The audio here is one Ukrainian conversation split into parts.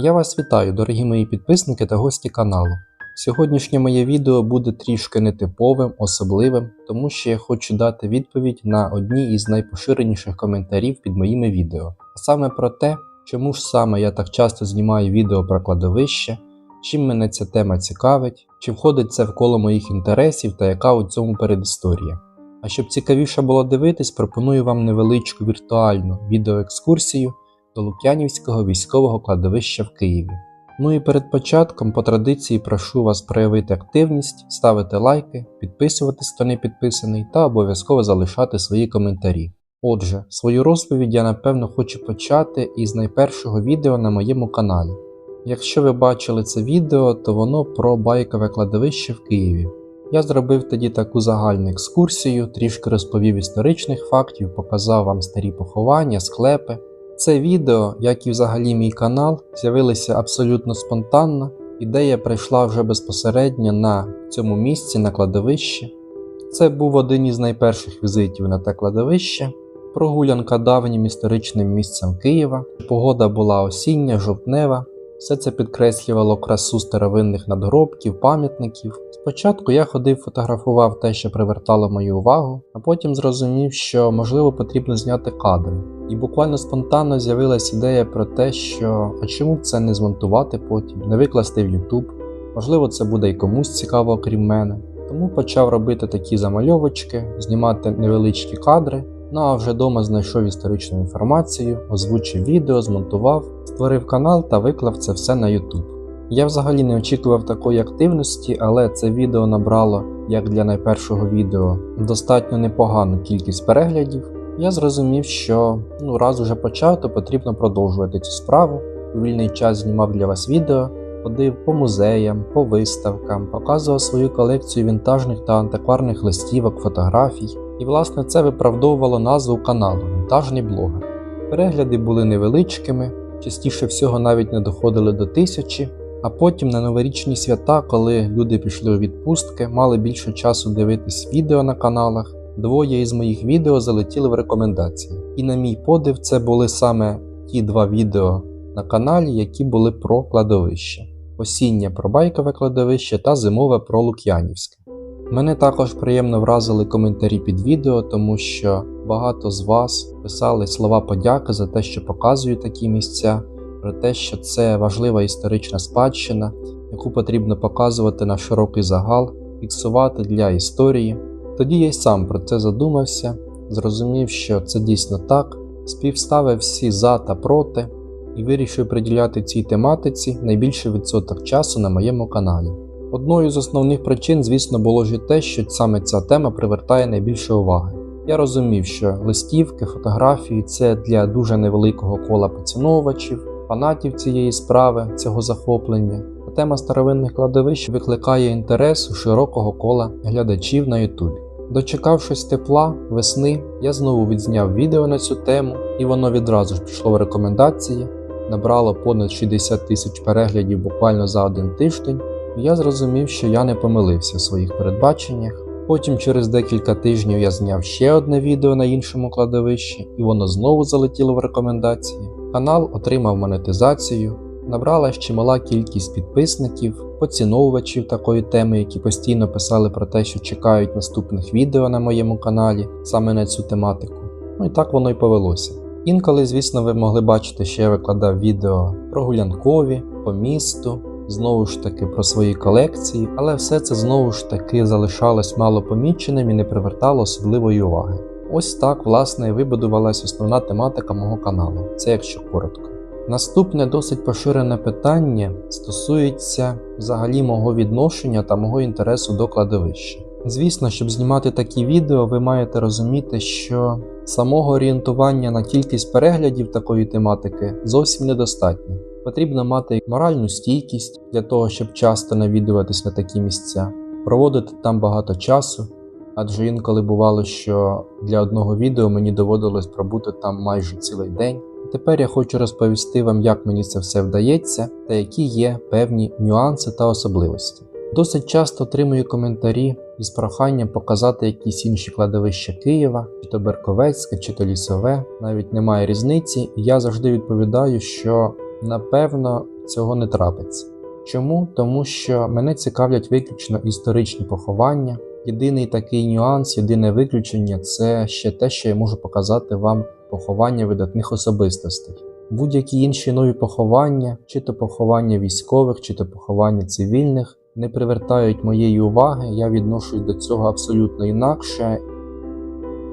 Я вас вітаю, дорогі мої підписники та гості каналу. Сьогоднішнє моє відео буде трішки нетиповим, особливим, тому що я хочу дати відповідь на одні із найпоширеніших коментарів під моїми відео, а саме про те, чому ж саме я так часто знімаю відео про кладовище, чим мене ця тема цікавить, чи входить це в коло моїх інтересів та яка у цьому передісторія. А щоб цікавіше було дивитись, пропоную вам невеличку віртуальну відеоекскурсію до Лук'янівського військового кладовища в Києві. Ну і перед початком по традиції прошу вас проявити активність, ставити лайки, підписуватись, хто не підписаний, та обов'язково залишати свої коментарі. Отже, свою розповідь я напевно хочу почати із найпершого відео на моєму каналі. Якщо ви бачили це відео, то воно про байкове кладовище в Києві. Я зробив тоді таку загальну екскурсію, трішки розповів історичних фактів, показав вам старі поховання, склепи. Це відео, як і взагалі мій канал, з'явилися абсолютно спонтанно. Ідея прийшла вже безпосередньо на цьому місці, на кладовищі. Це був один із найперших візитів на те кладовище. Прогулянка давнім історичним місцем Києва. Погода була осіння, жовтнева. Все це підкреслювало красу старовинних надгробків, пам'ятників. Спочатку я ходив, фотографував те, що привертало мою увагу, а потім зрозумів, що можливо потрібно зняти кадри. І буквально спонтанно з'явилась ідея про те, що а чому б це не змонтувати потім, не викласти в YouTube. Можливо, це буде і комусь цікаво, окрім мене. Тому почав робити такі замальовочки, знімати невеличкі кадри. Ну а вже вдома знайшов історичну інформацію, озвучив відео, змонтував, створив канал та виклав це все на YouTube. Я взагалі не очікував такої активності, але це відео набрало, як для найпершого відео, достатньо непогану кількість переглядів. Я зрозумів, що ну, раз уже почав, то потрібно продовжувати цю справу. Вільний час знімав для вас відео, ходив по музеям, по виставкам, показував свою колекцію вінтажних та антикварних листівок, фотографій. І власне це виправдовувало назву каналу Вінтажний блогер. Перегляди були невеличкими, частіше всього навіть не доходили до тисячі. А потім на новорічні свята, коли люди пішли у відпустки, мали більше часу дивитись відео на каналах. Двоє із моїх відео залетіли в рекомендації. І на мій подив, це були саме ті два відео на каналі, які були про кладовище: осіннє про байкове кладовище та зимове про Лук'янівське. Мене також приємно вразили коментарі під відео, тому що багато з вас писали слова подяки за те, що показую такі місця, про те, що це важлива історична спадщина, яку потрібно показувати на широкий загал, фіксувати для історії. Тоді я й сам про це задумався, зрозумів, що це дійсно так, співставив всі за та проти і вирішив приділяти цій тематиці найбільший відсоток часу на моєму каналі. Одною з основних причин, звісно, було ж і те, що саме ця тема привертає найбільше уваги. Я розумів, що листівки, фотографії це для дуже невеликого кола поціновувачів, фанатів цієї справи, цього захоплення. А тема старовинних кладовищ викликає інтерес у широкого кола глядачів на Ютубі. Дочекавшись тепла, весни, я знову відзняв відео на цю тему, і воно відразу ж пішло в рекомендації, набрало понад 60 тисяч переглядів буквально за один тиждень. І я зрозумів, що я не помилився в своїх передбаченнях. Потім через декілька тижнів я зняв ще одне відео на іншому кладовищі, і воно знову залетіло в рекомендації. Канал отримав монетизацію, набрала ще мала кількість підписників, поціновувачів такої теми, які постійно писали про те, що чекають наступних відео на моєму каналі саме на цю тематику. Ну і так воно й повелося. Інколи, звісно, ви могли бачити, що я викладав відео прогулянкові, по місту, знову ж таки про свої колекції, але все це знову ж таки залишалось малопоміченим і не привертало особливої уваги. Ось так, власне, і вибудувалась основна тематика мого каналу, це якщо коротко. Наступне досить поширене питання стосується взагалі мого відношення та мого інтересу до кладовища. Звісно, щоб знімати такі відео, ви маєте розуміти, що самого орієнтування на кількість переглядів такої тематики зовсім недостатньо. Потрібно мати моральну стійкість для того, щоб часто навідуватись на такі місця, проводити там багато часу, адже інколи бувало, що для одного відео мені доводилось пробути там майже цілий день. Тепер я хочу розповісти вам, як мені це все вдається та які є певні нюанси та особливості. Досить часто отримую коментарі із проханням показати якісь інші кладовища Києва, чи то Берковецьке, чи то лісове, навіть немає різниці, і я завжди відповідаю, що напевно, цього не трапиться. Чому? Тому що мене цікавлять виключно історичні поховання. Єдиний такий нюанс, єдине виключення це ще те, що я можу показати вам поховання видатних особистостей. Будь-які інші нові поховання, чи то поховання військових, чи то поховання цивільних, не привертають моєї уваги. Я відношусь до цього абсолютно інакше.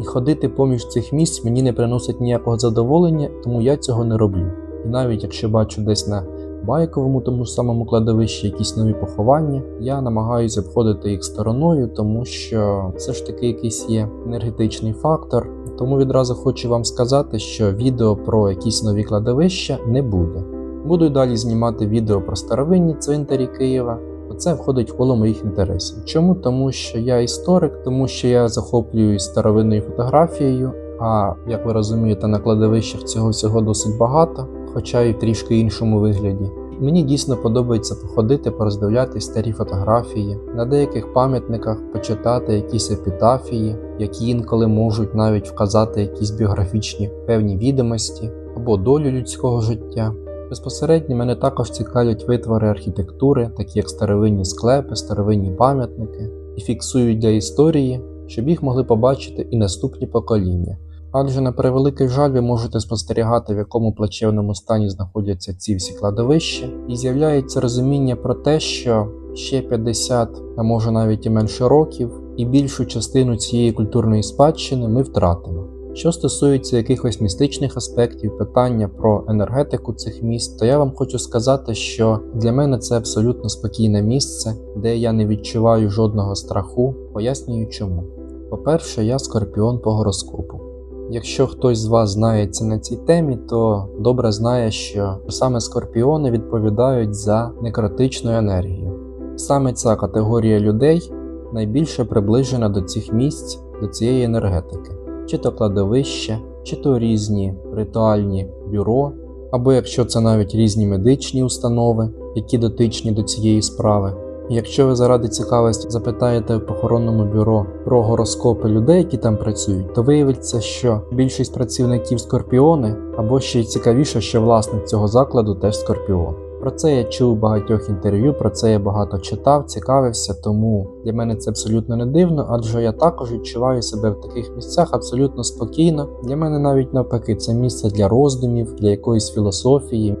І ходити поміж цих місць мені не приносить ніякого задоволення, тому я цього не роблю. І навіть якщо бачу десь на байковому тому ж самому кладовищі якісь нові поховання, я намагаюся обходити їх стороною, тому що все ж таки якийсь є енергетичний фактор. Тому відразу хочу вам сказати, що відео про якісь нові кладовища не буде. Буду далі знімати відео про старовинні цвинтарі Києва. Це входить в коло моїх інтересів. Чому? Тому що я історик, тому що я захоплююсь старовинною фотографією. А як ви розумієте, на кладовищах цього всього досить багато, хоча й трішки іншому вигляді. Мені дійсно подобається походити, пороздивлятись старі фотографії, на деяких пам'ятниках почитати якісь епітафії, які інколи можуть навіть вказати якісь біографічні певні відомості або долю людського життя. Безпосередньо мене також цікавлять витвори архітектури, такі як старовинні склепи, старовинні пам'ятники, і фіксують для історії, щоб їх могли побачити і наступні покоління. Адже на превеликий жаль ви можете спостерігати, в якому плачевному стані знаходяться ці всі кладовища, і з'являється розуміння про те, що ще 50, а може навіть і менше років, і більшу частину цієї культурної спадщини ми втратимо. Що стосується якихось містичних аспектів, питання про енергетику цих міст, то я вам хочу сказати, що для мене це абсолютно спокійне місце, де я не відчуваю жодного страху. Пояснюю чому. По-перше, я скорпіон по гороскопу. Якщо хтось з вас знається на цій темі, то добре знає, що саме скорпіони відповідають за некротичну енергію. Саме ця категорія людей найбільше приближена до цих місць, до цієї енергетики чи то кладовище, чи то різні ритуальні бюро, або якщо це навіть різні медичні установи, які дотичні до цієї справи. Якщо ви заради цікавості запитаєте в похоронному бюро про гороскопи людей, які там працюють, то виявиться, що більшість працівників скорпіони, або ще й цікавіше, що власник цього закладу теж скорпіон. Про це я чув багатьох інтерв'ю, про це я багато читав, цікавився, тому для мене це абсолютно не дивно, адже я також відчуваю себе в таких місцях абсолютно спокійно. Для мене навіть навпаки, це місце для роздумів, для якоїсь філософії.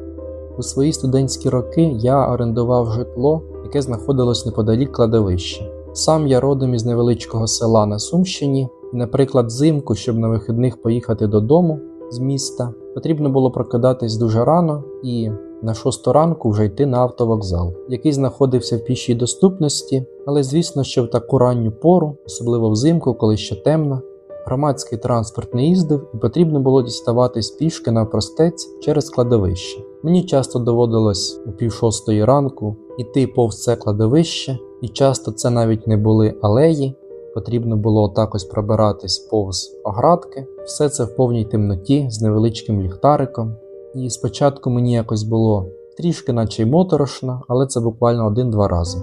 У свої студентські роки я орендував житло, яке знаходилось неподалік кладовища. Сам я родом із невеличкого села на Сумщині, наприклад, взимку, щоб на вихідних поїхати додому з міста, потрібно було прокидатись дуже рано і на шосту ранку вже йти на автовокзал, який знаходився в пішій доступності, але звісно, що в таку ранню пору, особливо взимку, коли ще темно, громадський транспорт не їздив і потрібно було діставатись пішки на простець через кладовище. Мені часто доводилось у пів шостої ранку йти повз це кладовище, і часто це навіть не були алеї. Потрібно було так ось пробиратись повз оградки, все це в повній темноті з невеличким ліхтариком. І спочатку мені якось було трішки, наче й моторошно, але це буквально один-два рази.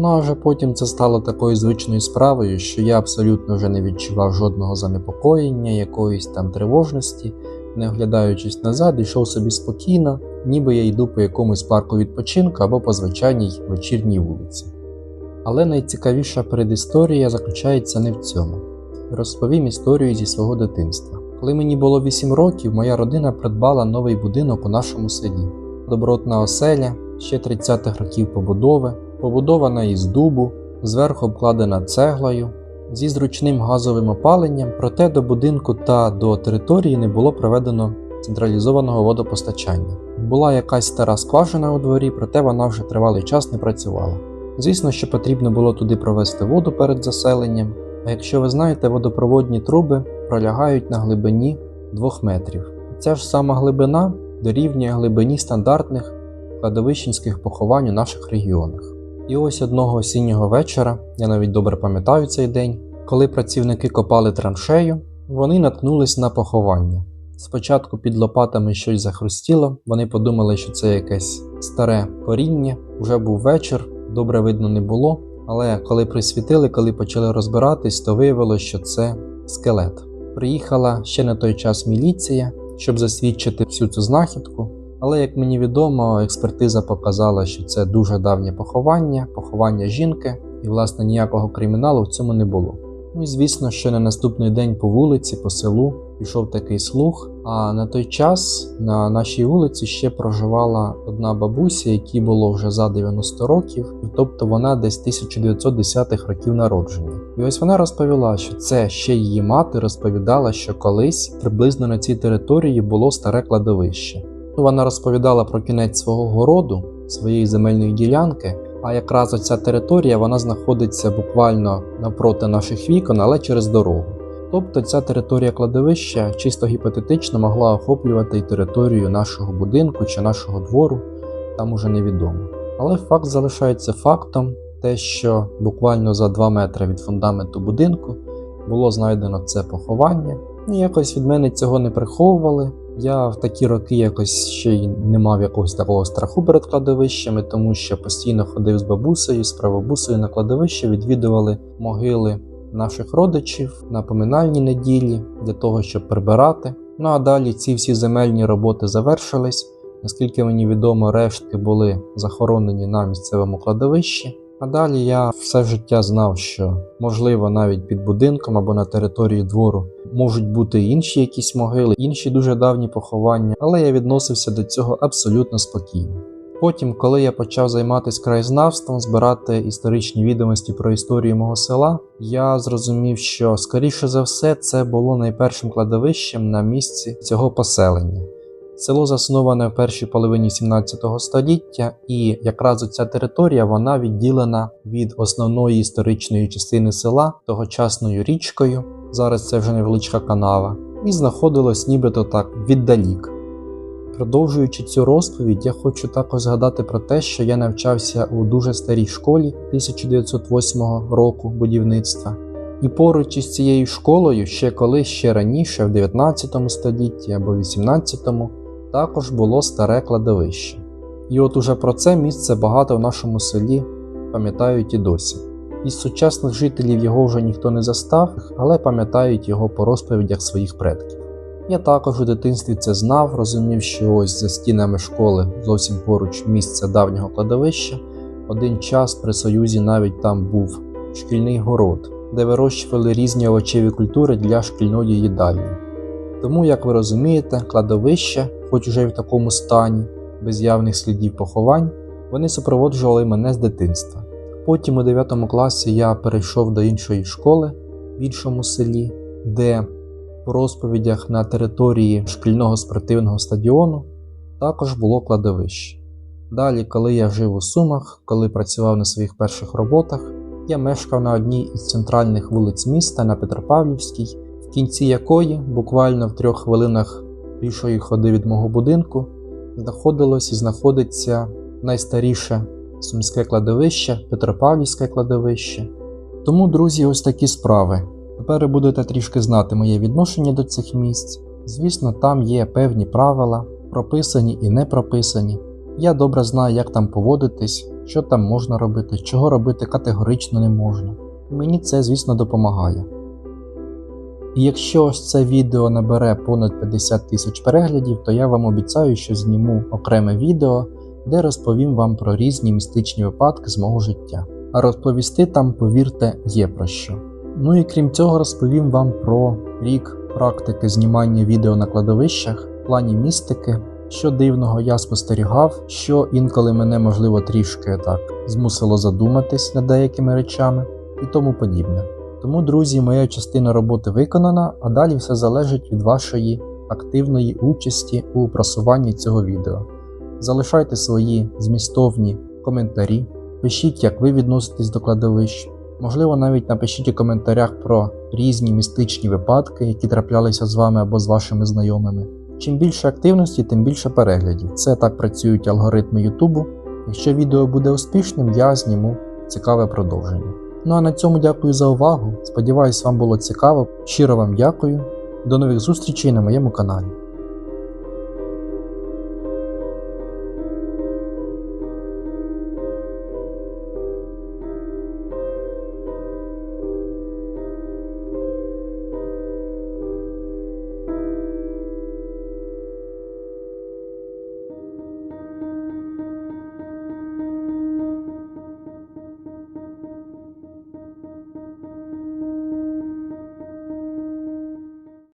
Ну а вже потім це стало такою звичною справою, що я абсолютно вже не відчував жодного занепокоєння, якоїсь там тривожності, не оглядаючись назад, йшов собі спокійно, ніби я йду по якомусь парку відпочинку або по звичайній вечірній вулиці. Але найцікавіша передісторія заключається не в цьому. Розповім історію зі свого дитинства. Коли мені було 8 років, моя родина придбала новий будинок у нашому селі. Добротна оселя, ще 30-х років побудови, побудована із дубу, зверху обкладена цеглою, зі зручним газовим опаленням, проте до будинку та до території не було проведено централізованого водопостачання. Була якась стара скважина у дворі, проте вона вже тривалий час не працювала. Звісно, що потрібно було туди провести воду перед заселенням, а якщо ви знаєте, водопроводні труби пролягають на глибині 2 метрів. Ця ж сама глибина дорівнює глибині стандартних кладовищенських поховань у наших регіонах. І ось одного осіннього вечора, я навіть добре пам'ятаю цей день, коли працівники копали траншею, вони наткнулись на поховання. Спочатку під лопатами щось захрустіло, вони подумали, що це якесь старе коріння, вже був вечір, добре видно не було. Але коли присвітили, коли почали розбиратись, то виявилося, що це скелет. Приїхала ще на той час міліція, щоб засвідчити всю цю знахідку. Але як мені відомо, експертиза показала, що це дуже давнє поховання, поховання жінки, і власне ніякого криміналу в цьому не було. Ну і звісно, що на наступний день по вулиці, по селу пішов такий слух. А на той час на нашій вулиці ще проживала одна бабуся, якій було вже за 90 років, тобто вона десь 1910-х років народження. І ось вона розповіла, що це ще її мати розповідала, що колись приблизно на цій території було старе кладовище. Вона розповідала про кінець свого городу, своєї земельної ділянки. А якраз оця територія вона знаходиться буквально навпроти наших вікон, але через дорогу. Тобто ця територія кладовища чисто гіпотетично могла охоплювати і територію нашого будинку чи нашого двору, там уже невідомо. Але факт залишається фактом, те, що буквально за 2 метри від фундаменту будинку було знайдено це поховання. І якось від мене цього не приховували. Я в такі роки якось ще й не мав якогось такого страху перед кладовищами, тому що постійно ходив з бабусею, з правобусею на кладовище, відвідували могили наших родичів на поминальні неділі для того, щоб прибирати. Ну а далі ці всі земельні роботи завершились. Наскільки мені відомо, рештки були захоронені на місцевому кладовищі. А далі я все життя знав, що можливо навіть під будинком або на території двору можуть бути інші якісь могили, інші дуже давні поховання, але я відносився до цього абсолютно спокійно. Потім, коли я почав займатися краєзнавством, збирати історичні відомості про історію мого села, я зрозумів, що скоріше за все це було найпершим кладовищем на місці цього поселення. Село засноване в першій половині 17 століття, і якраз ця територія вона відділена від основної історичної частини села тогочасною річкою. Зараз це вже невеличка канава, і знаходилось нібито так віддалік. Продовжуючи цю розповідь, я хочу також згадати про те, що я навчався у дуже старій школі 1908 року будівництва. І поруч із цією школою, ще колись ще раніше, в 19 столітті або 18, також було старе кладовище. І от уже про це місце багато в нашому селі пам'ятають і досі. Із сучасних жителів його вже ніхто не застав, але пам'ятають його по розповідях своїх предків. Я також у дитинстві це знав, розумів, що ось за стінами школи, зовсім поруч місця давнього кладовища, один час при Союзі навіть там був шкільний город, де вирощували різні овочеві культури для шкільної їдальні. Тому, як ви розумієте, кладовище, хоч уже й в такому стані, без явних слідів поховань, вони супроводжували мене з дитинства. Потім у 9 класі я перейшов до іншої школи в іншому селі, де по розповідях на території шкільного спортивного стадіону також було кладовище. Далі, коли я жив у Сумах, коли працював на своїх перших роботах, я мешкав на одній із центральних вулиць міста на Петропавлівській, в кінці якої, буквально в трьох хвилинах пішої ходи від мого будинку, знаходилось і знаходиться найстаріше сумське кладовище, Петропавлівське кладовище. Тому, друзі, ось такі справи. Тепер будете трішки знати моє відношення до цих місць. Звісно, там є певні правила, прописані і не прописані. Я добре знаю, як там поводитись, що там можна робити, чого робити категорично не можна. Мені це, звісно, допомагає. І якщо ось це відео набере понад 50 тисяч переглядів, то я вам обіцяю, що зніму окреме відео, де розповім вам про різні містичні випадки з мого життя. А розповісти там, повірте, є про що. Ну і крім цього, розповім вам про рік практики знімання відео на кладовищах плані містики, що дивного я спостерігав, що інколи мене, можливо, трішки так змусило задуматись над деякими речами і тому подібне. Тому, друзі, моя частина роботи виконана, а далі все залежить від вашої активної участі у просуванні цього відео. Залишайте свої змістовні коментарі, пишіть, як ви відноситесь до кладовищ. Можливо, навіть напишіть у коментарях про різні містичні випадки, які траплялися з вами або з вашими знайомими. Чим більше активності, тим більше переглядів. Це так працюють алгоритми Ютубу. Якщо відео буде успішним, я зніму цікаве продовження. Ну а на цьому дякую за увагу. Сподіваюсь, вам було цікаво. Щиро вам дякую. До нових зустрічей на моєму каналі.